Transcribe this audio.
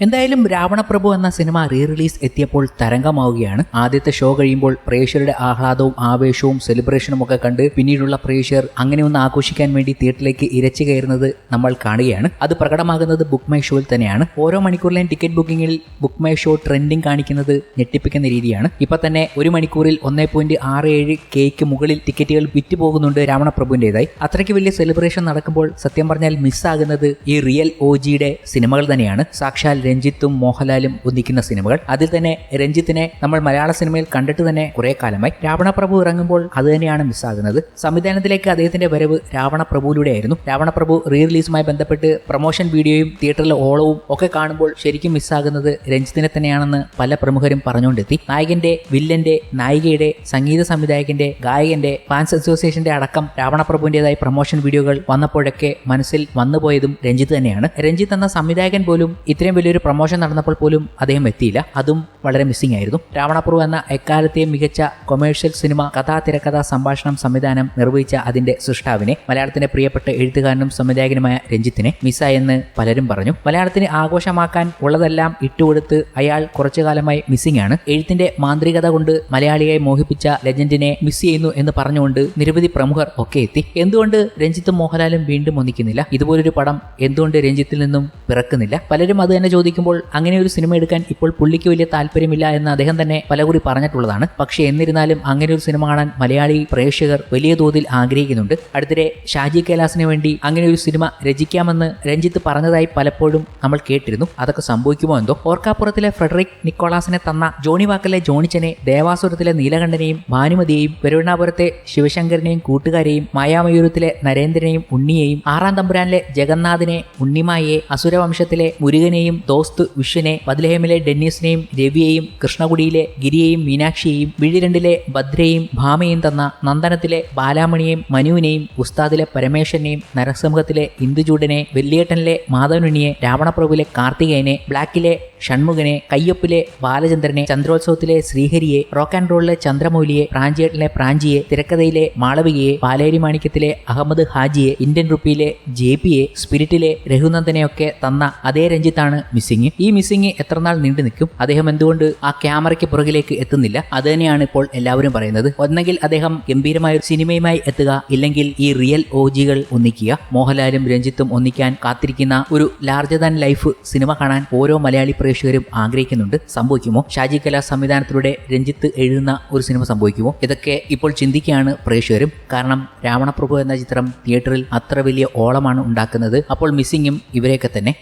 എന്തായാലും രാവണപ്രഭു എന്ന cinema re release എത്തിയപ്പോൾ തരംഗമാവുകയാണ്. ആദ്യത്തെ ഷോ കഴിയുമ്പോൾ പ്രേക്ഷകരുടെ ആഹ്ലാദവും ആവേശവും സെലിബ്രേഷനും ഒക്കെ കണ്ട് പിന്നീടുള്ള പ്രേക്ഷകർ അങ്ങനെ ഒന്ന് ആഘോഷിക്കാൻ വേണ്ടി തിയേറ്ററിലേക്ക് ഇരച്ചു കയറുന്നത് നമ്മൾ കാണുകയാണ്. അത് പ്രകടമാകുന്നത് ബുക്ക് മൈ ഷോയിൽ തന്നെയാണ്. ഓരോ മണിക്കൂറിലെയും ടിക്കറ്റ് ബുക്കിംഗിൽ ബുക്ക് മൈ ഷോ ട്രെൻഡിങ് കാണിക്കുന്നത് ഞെട്ടിപ്പിക്കുന്ന രീതിയാണ്. ഇപ്പൊ തന്നെ ഒരു മണിക്കൂറിൽ ഒന്നേ പോയിന്റ് ആറ് ഏഴ് കെക്ക് മുകളിൽ ടിക്കറ്റുകൾ വിറ്റ് പോകുന്നുണ്ട് രാവണപ്രഭുവിന്റെതായി. അത്രയ്ക്ക് വലിയ സെലിബ്രേഷൻ നടക്കുമ്പോൾ സത്യം പറഞ്ഞാൽ മിസ്സാകുന്നത് ഈ റിയൽ ഒ ജിയുടെ സിനിമകൾ തന്നെയാണ്. സാക്ഷാൽ രഞ്ജിത്തും മോഹൻലാലും ഒന്നിക്കുന്ന സിനിമകൾ. അതിൽ തന്നെ രഞ്ജിത്തിനെ നമ്മൾ മലയാള സിനിമയിൽ കണ്ടിട്ട് തന്നെ കുറെ കാലമായി. രാവണപ്രഭു ഇറങ്ങുമ്പോൾ അത് തന്നെയാണ് മിസ്സാകുന്നത് സംവിധാനത്തിലേക്ക് അദ്ദേഹത്തിന്റെ വരവ് രാവണപ്രഭുവിലൂടെ ആയിരുന്നു രാവണപ്രഭു റീ റിലീസുമായി ബന്ധപ്പെട്ട് പ്രൊമോഷൻ വീഡിയോയും തിയേറ്ററിലെ ഓളവും ഒക്കെ കാണുമ്പോൾ ശരിക്കും മിസ്സാകുന്നത് രഞ്ജിത്തിനെ തന്നെയാണെന്ന് പല പ്രമുഖരും പറഞ്ഞുകൊണ്ടെത്തി. നായകന്റെ വില്ലന്റെ നായികയുടെ സംഗീത സംവിധായകന്റെ ഗായകന്റെ ഫാൻസ് അസോസിയേഷന്റെ അടക്കം രാവണപ്രഭുവിന്റേതായി പ്രൊമോഷൻ വീഡിയോകൾ വന്നപ്പോഴൊക്കെ മനസ്സിൽ വന്നുപോയതും രഞ്ജിത്ത് തന്നെയാണ്. രഞ്ജിത്ത് എന്ന സംവിധായകൻ പോലും ഇത്രയും വലിയൊരു പ്രൊമോഷൻ നടന്നപ്പോൾ പോലും അദ്ദേഹം എത്തിയില്ല. അതും വളരെ മിസ്സിംഗ് ആയിരുന്നു. രാവണപ്രഭു എന്ന എക്കാലത്തെയും മികച്ച കൊമേഴ്ഷ്യൽ സിനിമ കഥാ തിരക്കഥാ സംഭാഷണം സംവിധാനം നിർവഹിച്ച അതിന്റെ സൃഷ്ടാവിനെ മലയാളത്തിന്റെ പ്രിയപ്പെട്ട എഴുത്തുകാരനും സംവിധായകനുമായ രഞ്ജിത്തിനെ മിസ്സായെന്ന് പലരും പറഞ്ഞു. മലയാളത്തിന് ആഘോഷമാക്കാൻ ഉള്ളതെല്ലാം ഇട്ടുകൊടുത്ത് അയാൾ കുറച്ചു കാലമായി മിസ്സിംഗ് ആണ്. എഴുത്തിന്റെ മാന്ത്രികത കൊണ്ട് മലയാളിയെ മോഹിപ്പിച്ച ലെജൻഡിനെ മിസ് ചെയ്യുന്നു എന്ന് പറഞ്ഞുകൊണ്ട് നിരവധി പ്രമുഖർ ഒക്കെ എത്തി. എന്തുകൊണ്ട് രഞ്ജിത്തും മോഹൻലാലും വീണ്ടും ഒന്നിക്കുന്നില്ല? ഇതുപോലൊരു പടം എന്തുകൊണ്ട് രഞ്ജിത്തിൽ നിന്നും പിറക്കുന്നില്ല? പലരും അത് തന്നെ ചോദിക്കുമ്പോൾ അങ്ങനെ ഒരു സിനിമ എടുക്കാൻ ഇപ്പോൾ പുള്ളിക്ക് വലിയ താല്പര്യമില്ല എന്ന് അദ്ദേഹം തന്നെ പലകുറി പറഞ്ഞിട്ടുള്ളതാണ്. പക്ഷേ എന്നിരുന്നാലും അങ്ങനെ ഒരു സിനിമ കാണാൻ മലയാളി പ്രേക്ഷകർ വലിയ തോതിൽ ആഗ്രഹിക്കുന്നുണ്ട്. അടുത്തിടെ ഷാജി കൈലാസിന് വേണ്ടി അങ്ങനെ ഒരു സിനിമ രചിക്കാമെന്ന് രഞ്ജിത്ത് പറഞ്ഞതായി പലപ്പോഴും നമ്മൾ കേട്ടിരുന്നു. അതൊക്കെ സംഭവിക്കുമോ എന്തോ? ഓർക്കാപ്പുറത്തിലെ ഫ്രെഡറിക് നിക്കോളാസിനെ തന്ന ജോണി വാക്കലെ ജോണിച്ചനെ ദേവാസുരത്തിലെ നീലകണ്ഠനെയും ഭാനുമതിയെയും പെരുവണ്ണാപുരത്തെ ശിവശങ്കരനെയും കൂട്ടുകാരെയും മായാമയൂരത്തിലെ നരേന്ദ്രനെയും ഉണ്ണിയെയും ആറാം തമ്പുരാനിലെ ജഗന്നാഥിനെ ഉണ്ണിമായെ അസുരവംശത്തിലെ മുരുകനെയും ദോസ്ത് വിശ്വനെ ബദ്ലഹേമിലെ ഡെന്നീസിനെയും രവിയെയും കൃഷ്ണകുടിയിലെ ഗിരിയെയും മീനാക്ഷിയെയും വിഴിരണ്ടിലെ ഭദ്രയെയും ഭാമയും തന്ന നന്ദനത്തിലെ ബാലാമണിയെയും മനുവിനെയും ഉസ്താദിലെ പരമേശ്വരനെയും നരസിംഹത്തിലെ ഇന്ദുചൂടനെ വെല്ലിയേട്ടനിലെ മാധവനുണിയെ രാവണപ്രഭുവിലെ കാർത്തികേയനെ ബ്ലാക്കിലെ ഷൺമുഖനെ കയ്യൊപ്പിലെ ബാലചന്ദ്രനെ ചന്ദ്രോത്സവത്തിലെ ശ്രീഹരിയെ റോക്ക് ആൻഡ് റോളിലെ ചന്ദ്രമൗലിയെ പ്രാഞ്ചിയേട്ടിലെ പ്രാഞ്ചിയെ തിരക്കഥയിലെ മാളവികയെ പാലേരി മാണിക്യത്തിലെ അഹമ്മദ് ഹാജിയെ ഇന്ത്യൻ റുപ്പിയിലെ ജെ പിയെ സ്പിരിറ്റിലെ രഘുനന്ദനെയൊക്കെ തന്ന അതേ രഞ്ജിത്താണ് മിസ്സിംഗ്. ഈ മിസ്സിംഗ് എത്രനാൾ നീണ്ടു നിൽക്കും അദ്ദേഹം എന്തുകൊണ്ട് ആ ക്യാമറയ്ക്ക് പുറകിലേക്ക് എത്തുന്നില്ല. അത് തന്നെയാണ് ഇപ്പോൾ എല്ലാവരും പറയുന്നത്. ഒന്നെങ്കിൽ അദ്ദേഹം ഗംഭീരമായ ഒരു സിനിമയുമായി എത്തുക ഇല്ലെങ്കിൽ ഈ റിയൽ ഓജികൾ ഒന്നിക്കുക. മോഹൻലാലും രഞ്ജിത്തും ഒന്നിക്കാൻ കാത്തിരിക്കുന്ന ഒരു ലാർജർ ദാൻ ലൈഫ് സിനിമ കാണാൻ ഓരോ മലയാളി പ്രേക്ഷകരും ആഗ്രഹിക്കുന്നുണ്ട്. സംഭവിക്കുമോ? ഷാജി കലാ സംവിധാനത്തിലൂടെ രഞ്ജിത്ത് എഴുതുന്ന ഒരു സിനിമ സംഭവിക്കുമോ? ഇതൊക്കെ ഇപ്പോൾ ചിന്തിക്കുകയാണ് പ്രേക്ഷകരും. കാരണം രാവണപ്രഭു എന്ന ചിത്രം തിയേറ്ററിൽ അത്ര വലിയ ഓളമാണ് ഉണ്ടാക്കുന്നത്. അപ്പോൾ മിസ്സിങ്ങും ഇവരെയൊക്കെ തന്നെ.